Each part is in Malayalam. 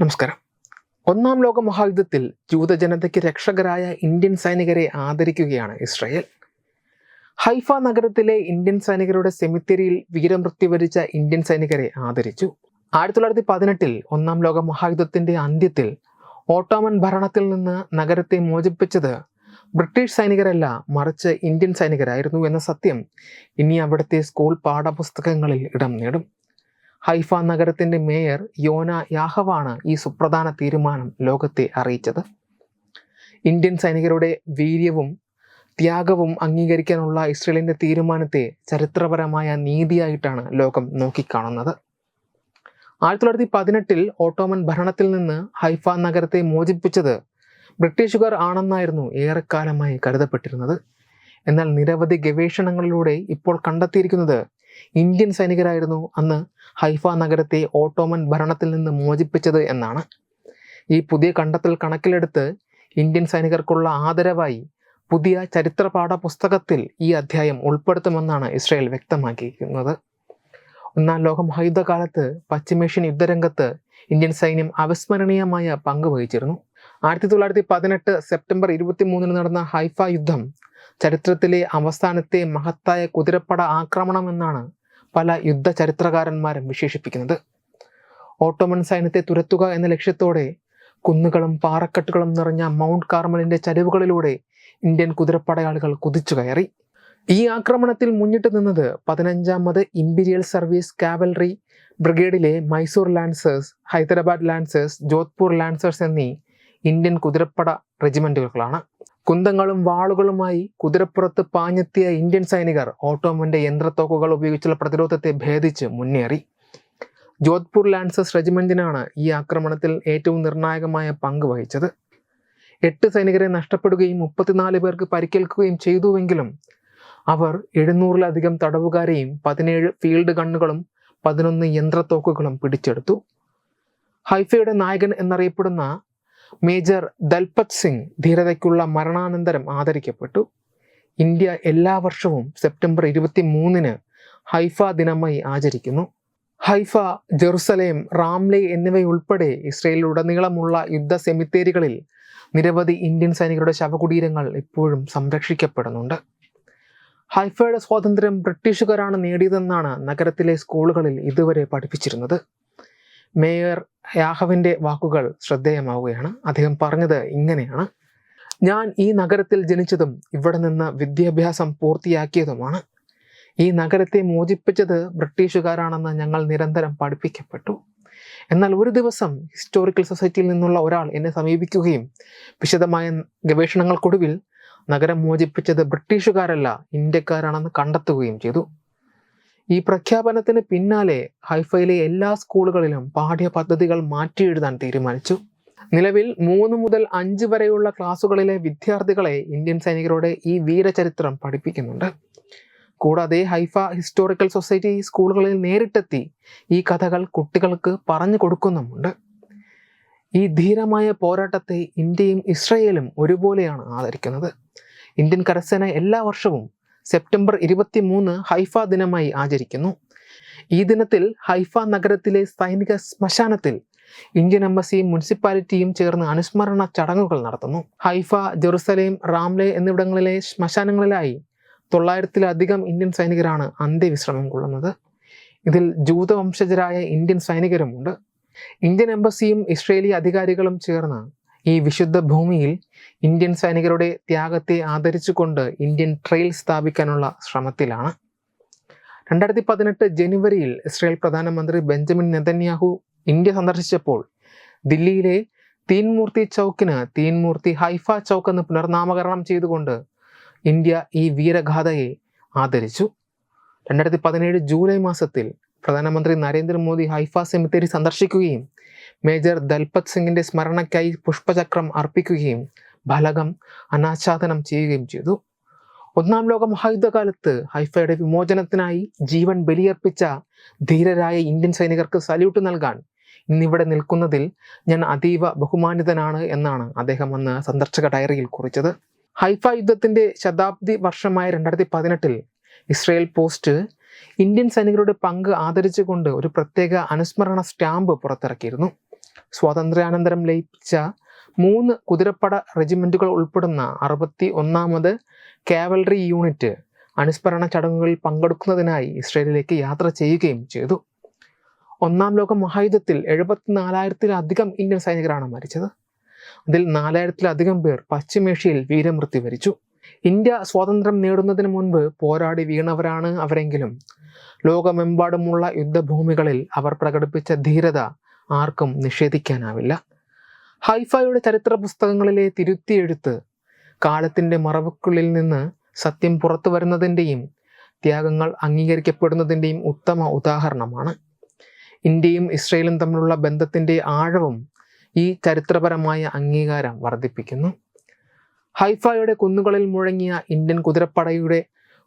നമസ്കാരം. ഒന്നാം ലോക മഹായുദ്ധത്തിൽ ജൂതജനതയ്ക്ക് രക്ഷകരായ ഇന്ത്യൻ സൈനികരെ ആദരിക്കുകയാണ് ഇസ്രയേൽ. ഹൈഫ നഗരത്തിലെ ഇന്ത്യൻ സൈനികരുടെ സെമിത്തേരിയിൽ വീരമൃത്യു വരിച്ച ഇന്ത്യൻ സൈനികരെ ആദരിച്ചു. ആയിരത്തി തൊള്ളായിരത്തി പതിനെട്ടിൽ ഒന്നാം ലോക മഹായുദ്ധത്തിന്റെ അന്ത്യത്തിൽ ഓട്ടോമൻ ഭരണത്തിൽ നിന്ന് നഗരത്തെ മോചിപ്പിച്ചത് ബ്രിട്ടീഷ് സൈനികരല്ല മറിച്ച് ഇന്ത്യൻ സൈനികരായിരുന്നു എന്ന സത്യം ഇനി അവിടുത്തെ സ്കൂൾ പാഠപുസ്തകങ്ങളിൽ ഇടം നേടും. ഹൈഫ നഗരത്തിന്റെ മേയർ യോന യാഹവാണ് ഈ സുപ്രധാന തീരുമാനം ലോകത്തെ അറിയിച്ചത്. ഇന്ത്യൻ സൈനികരുടെ വീര്യവും ത്യാഗവും അംഗീകരിക്കാനുള്ള ഇസ്രേലിന്റെ തീരുമാനത്തെ ചരിത്രപരമായ നീതിയായിട്ടാണ് ലോകം നോക്കിക്കാണുന്നത്. ആയിരത്തി തൊള്ളായിരത്തി പതിനെട്ടിൽ ഓട്ടോമൻ ഭരണത്തിൽ നിന്ന് ഹൈഫ നഗരത്തെ മോചിപ്പിച്ചത് ബ്രിട്ടീഷുകാർ ആണെന്നായിരുന്നു ഏറെക്കാലമായി കരുതപ്പെട്ടിരുന്നത്. എന്നാൽ നിരവധി ഗവേഷണങ്ങളിലൂടെ ഇപ്പോൾ കണ്ടെത്തിയിരിക്കുന്നത് ഇന്ത്യൻ സൈനികരായിരുന്നു അന്ന് ഹൈഫ നഗരത്തെ ഓട്ടോമൻ ഭരണത്തിൽ നിന്ന് മോചിപ്പിച്ചത് എന്നാണ്. ഈ പുതിയ കണ്ടെത്തൽ കണക്കിലെടുത്ത് ഇന്ത്യൻ സൈനികർക്കുള്ള ആദരവായി പുതിയ ചരിത്ര പാഠപുസ്തകത്തിൽ ഈ അധ്യായം ഉൾപ്പെടുത്തുമെന്നാണ് ഇസ്രയേൽ വ്യക്തമാക്കിയിരിക്കുന്നത്. ഒന്നാം ലോക മഹായുദ്ധകാലത്ത് പശ്ചിമേഷ്യൻ യുദ്ധരംഗത്ത് ഇന്ത്യൻ സൈന്യം അവിസ്മരണീയമായ പങ്ക് വഹിച്ചിരുന്നു. ആയിരത്തി തൊള്ളായിരത്തി പതിനെട്ട് സെപ്റ്റംബർ ഇരുപത്തി മൂന്നിന് നടന്ന ഹൈഫ യുദ്ധം ചരിത്രത്തിലെ അവസാനത്തെ മഹത്തായ കുതിരപ്പട ആക്രമണം എന്നാണ് പല യുദ്ധ ചരിത്രകാരന്മാരും വിശേഷിപ്പിക്കുന്നത്. ഓട്ടോമൻ സൈന്യത്തെ തുരത്തുക എന്ന ലക്ഷ്യത്തോടെ കുന്നുകളും പാറക്കെട്ടുകളും നിറഞ്ഞ മൗണ്ട് കാർമലിന്റെ ചരിവുകളിലൂടെ ഇന്ത്യൻ കുതിരപ്പടയാളികൾ കുതിച്ചു കയറി. ഈ ആക്രമണത്തിൽ മുന്നിട്ട് നിന്നത് പതിനഞ്ചാമത് imperial service cavalry ബ്രിഗേഡിലെ Mysore lancers Hyderabad lancers Jodhpur lancers എന്നീ ഇന്ത്യൻ കുതിരപ്പട റെജിമെന്റുകളാണ് കുന്തങ്ങളും വാളുകളുമായി കുതിരപ്പുറത്ത് പാഞ്ഞെത്തിയ ഇന്ത്യൻ സൈനികർ ഓട്ടോമന്റെ യന്ത്രത്തോക്കുകൾ ഉപയോഗിച്ചുള്ള പ്രതിരോധത്തെ ഭേദിച്ച് മുന്നേറി. ജോധ്പൂർ ലാൻസസ് റെജിമെന്റിനാണ് ഈ ആക്രമണത്തിൽ ഏറ്റവും നിർണായകമായ പങ്ക് വഹിച്ചത്. എട്ട് സൈനികരെ നഷ്ടപ്പെടുകയും മുപ്പത്തിനാല് പേർക്ക് പരിക്കേൽക്കുകയും ചെയ്തുവെങ്കിലും അവർ എഴുന്നൂറിലധികം തടവുകാരെയും പതിനേഴ് ഫീൽഡ് ഗണ്ണുകളും പതിനൊന്ന് യന്ത്രത്തോക്കുകളും പിടിച്ചെടുത്തു. ഹൈഫയുടെ നായകൻ എന്നറിയപ്പെടുന്ന മേജർ ദൽപത് സിംഗ് ധീരതയ്ക്കുള്ള മരണാനന്തരം ആദരിക്കപ്പെട്ടു. ഇന്ത്യ എല്ലാ വർഷവും സെപ്റ്റംബർ ഇരുപത്തി മൂന്നിന് ഹൈഫ ദിനമായി ആചരിക്കുന്നു. ഹൈഫ ജെറുസലേം റാംലെ എന്നിവയുൾപ്പെടെ ഇസ്രയേലിലുടനീളമുള്ള യുദ്ധ സെമിത്തേരികളിൽ നിരവധി ഇന്ത്യൻ സൈനികരുടെ ശവകുടീരങ്ങൾ ഇപ്പോഴും സംരക്ഷിക്കപ്പെടുന്നുണ്ട്. ഹൈഫയുടെ സ്വാതന്ത്ര്യം ബ്രിട്ടീഷുകാരാണ് നേടിയതെന്നാണ് നഗരത്തിലെ സ്കൂളുകളിൽ ഇതുവരെ പഠിപ്പിച്ചിരുന്നത്. മേയർ യാഹവിന്റെ വാക്കുകൾ ശ്രദ്ധേയമാവുകയാണ്. അദ്ദേഹം പറഞ്ഞത് ഇങ്ങനെയാണ്. ഞാൻ ഈ നഗരത്തിൽ ജനിച്ചതും ഇവിടെ നിന്ന് വിദ്യാഭ്യാസം പൂർത്തിയാക്കിയതുമാണ്. ഈ നഗരത്തെ മോചിപ്പിച്ചത് ബ്രിട്ടീഷുകാരാണെന്ന് ഞങ്ങൾ നിരന്തരം പഠിപ്പിക്കപ്പെട്ടു. എന്നാൽ ഒരു ദിവസം ഹിസ്റ്റോറിക്കൽ സൊസൈറ്റിയിൽ നിന്നുള്ള ഒരാൾ എന്നെ സമീപിക്കുകയും വിശദമായ ഗവേഷണങ്ങൾക്കൊടുവിൽ നഗരം മോചിപ്പിച്ചത് ബ്രിട്ടീഷുകാരല്ല ഇന്ത്യക്കാരാണെന്ന് കണ്ടെത്തുകയും ചെയ്തു. ഈ പ്രഖ്യാപനത്തിന് പിന്നാലെ ഹൈഫയിലെ എല്ലാ സ്കൂളുകളിലും പാഠ്യപദ്ധതികൾ മാറ്റി എഴുതാൻ തീരുമാനിച്ചു. നിലവിൽ മൂന്ന് മുതൽ അഞ്ച് വരെയുള്ള ക്ലാസ്സുകളിലെ വിദ്യാർത്ഥികളെ ഇന്ത്യൻ സൈനികരുടെ ഈ വീരചരിത്രം പഠിപ്പിക്കുന്നുണ്ട്. കൂടാതെ ഹൈഫ ഹിസ്റ്റോറിക്കൽ സൊസൈറ്റി സ്കൂളുകളിൽ നേരിട്ടെത്തി ഈ കഥകൾ കുട്ടികൾക്ക് പറഞ്ഞു കൊടുക്കുന്നുമുണ്ട്. ഈ ധീരമായ പോരാട്ടത്തെ ഇന്ത്യയും ഇസ്രയേലും ഒരുപോലെയാണ് ആദരിക്കുന്നത്. ഇന്ത്യൻ കരസേന എല്ലാ വർഷവും സെപ്റ്റംബർ ഇരുപത്തി മൂന്ന് ഹൈഫ ദിനമായി ആചരിക്കുന്നു. ഈ ദിനത്തിൽ ഹൈഫ നഗരത്തിലെ സൈനിക ശ്മശാനത്തിൽ ഇന്ത്യൻ എംബസിയും മുനിസിപ്പാലിറ്റിയും ചേർന്ന് അനുസ്മരണ ചടങ്ങുകൾ നടത്തുന്നു. ഹൈഫ ജെറുസലേം റാംലെ എന്നിവിടങ്ങളിലെ ശ്മശാനങ്ങളിലായി തൊള്ളായിരത്തിലധികം ഇന്ത്യൻ സൈനികരാണ് അന്ത്യവിശ്രമം കൊള്ളുന്നത്. ഇതിൽ ജൂതവംശജരായ ഇന്ത്യൻ സൈനികരുമുണ്ട്. ഇന്ത്യൻ എംബസിയും ഇസ്രേലി അധികാരികളും ചേർന്ന് ഈ വിശുദ്ധ ഭൂമിയിൽ ഇന്ത്യൻ സൈനികരുടെ ത്യാഗത്തെ ആദരിച്ചുകൊണ്ട് ഇന്ത്യൻ ട്രെയിൽ സ്ഥാപിക്കാനുള്ള ശ്രമത്തിലാണ്. രണ്ടായിരത്തി പതിനെട്ട് ജനുവരിയിൽ ഇസ്രായേൽ പ്രധാനമന്ത്രി ബെഞ്ചമിൻ നെതന്യാഹു ഇന്ത്യ സന്ദർശിച്ചപ്പോൾ ദില്ലിയിലെ തീൻമൂർത്തി ചൗക്കിന് തീൻമൂർത്തി ഹൈഫ ചൗക്ക് എന്ന് പുനർനാമകരണം ചെയ്തുകൊണ്ട് ഇന്ത്യ ഈ വീരഗാഥയെ ആദരിച്ചു. രണ്ടായിരത്തി പതിനേഴ് ജൂലൈ മാസത്തിൽ പ്രധാനമന്ത്രി നരേന്ദ്രമോദി ഹൈഫ സെമിത്തേരി സന്ദർശിക്കുകയും മേജർ ദൽപത് സിംഗിന്റെ സ്മരണയ്ക്കായി പുഷ്പചക്രം അർപ്പിക്കുകയും ഫലകം അനാച്ഛാദനം ചെയ്യുകയും ചെയ്തു. ഒന്നാം ലോക മഹായുദ്ധകാലത്ത് ഹൈഫയുടെ വിമോചനത്തിനായി ജീവൻ ബലിയർപ്പിച്ച ധീരരായ ഇന്ത്യൻ സൈനികർക്ക് സല്യൂട്ട് നൽകാൻ ഇന്നിവിടെ നിൽക്കുന്നതിൽ ഞാൻ അതീവ ബഹുമാനിതനാണ് എന്നാണ് അദ്ദേഹം അന്ന് സന്ദർശക ഡയറിയിൽ കുറിച്ചത്. ഹൈഫ യുദ്ധത്തിന്റെ ശതാബ്ദി വർഷമായ രണ്ടായിരത്തി പതിനെട്ടിൽ ഇസ്രയേൽ പോസ്റ്റ് ഇന്ത്യൻ സൈനികരുടെ പങ്ക് ആദരിച്ചുകൊണ്ട് ഒരു പ്രത്യേക അനുസ്മരണ സ്റ്റാമ്പ് പുറത്തിറക്കിയിരുന്നു. സ്വാതന്ത്ര്യാനന്തരം ലയിപ്പിച്ച മൂന്ന് കുതിരപ്പട റെജിമെന്റുകൾ ഉൾപ്പെടുന്ന അറുപത്തി ഒന്നാമത് കാവലറി യൂണിറ്റ് അനുസ്മരണ ചടങ്ങുകളിൽ പങ്കെടുക്കുന്നതിനായി ഇസ്രയേലിലേക്ക് യാത്ര ചെയ്യുകയും ചെയ്തു. ഒന്നാം ലോക മഹായുദ്ധത്തിൽ എഴുപത്തിനാലായിരത്തിലധികം ഇന്ത്യൻ സൈനികരാണ് മരിച്ചത്. അതിൽ നാലായിരത്തിലധികം പേർ പശ്ചിമേഷ്യയിൽ വീരമൃത്യു വരിച്ചു. ഇന്ത്യ സ്വാതന്ത്ര്യം നേടുന്നതിന് മുൻപ് പോരാടി വീണവരാണ് അവരെങ്കിലും. ലോകമെമ്പാടുമുള്ള യുദ്ധഭൂമികളിൽ അവർ പ്രകടിപ്പിച്ച ധീരത ആർക്കും നിഷേധിക്കാനാവില്ല. ഹൈഫയുടെ ചരിത്ര പുസ്തകങ്ങളിലെ തിരുത്തിയെഴുത്ത് കാലത്തിന്റെ മറവുക്കുള്ളിൽ നിന്ന് സത്യം പുറത്തു വരുന്നതിന്റെയും ത്യാഗങ്ങൾ അംഗീകരിക്കപ്പെടുന്നതിന്റെയും ഉത്തമ ഉദാഹരണമാണ്. ഇന്ത്യയും ഇസ്രയേലും തമ്മിലുള്ള ബന്ധത്തിന്റെ ആഴവും ഈ ചരിത്രപരമായ അംഗീകാരം വർദ്ധിപ്പിക്കുന്നു. ഹൈഫയുടെ കുന്നുകളിൽ മുഴങ്ങിയ ഇന്ത്യൻ കുതിരപ്പടയുടെ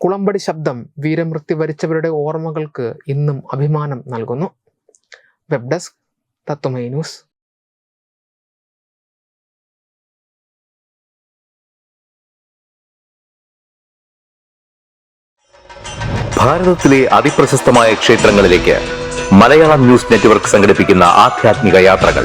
കുളമ്പടി ശബ്ദം വീരമൃത്യു വരിച്ചവരുടെ ഓർമ്മകൾക്ക് ഇന്നും അഭിമാനം നൽകുന്നു. വെബ് ഡെസ്ക് തത്വമൈ ന്യൂസ് ഭാരതത്തിലെ അതിപ്രശസ്തമായ ക്ഷേത്രങ്ങളിലേക്ക് മലയാളം ന്യൂസ് നെറ്റ്വർക്ക് യാത്രകൾ.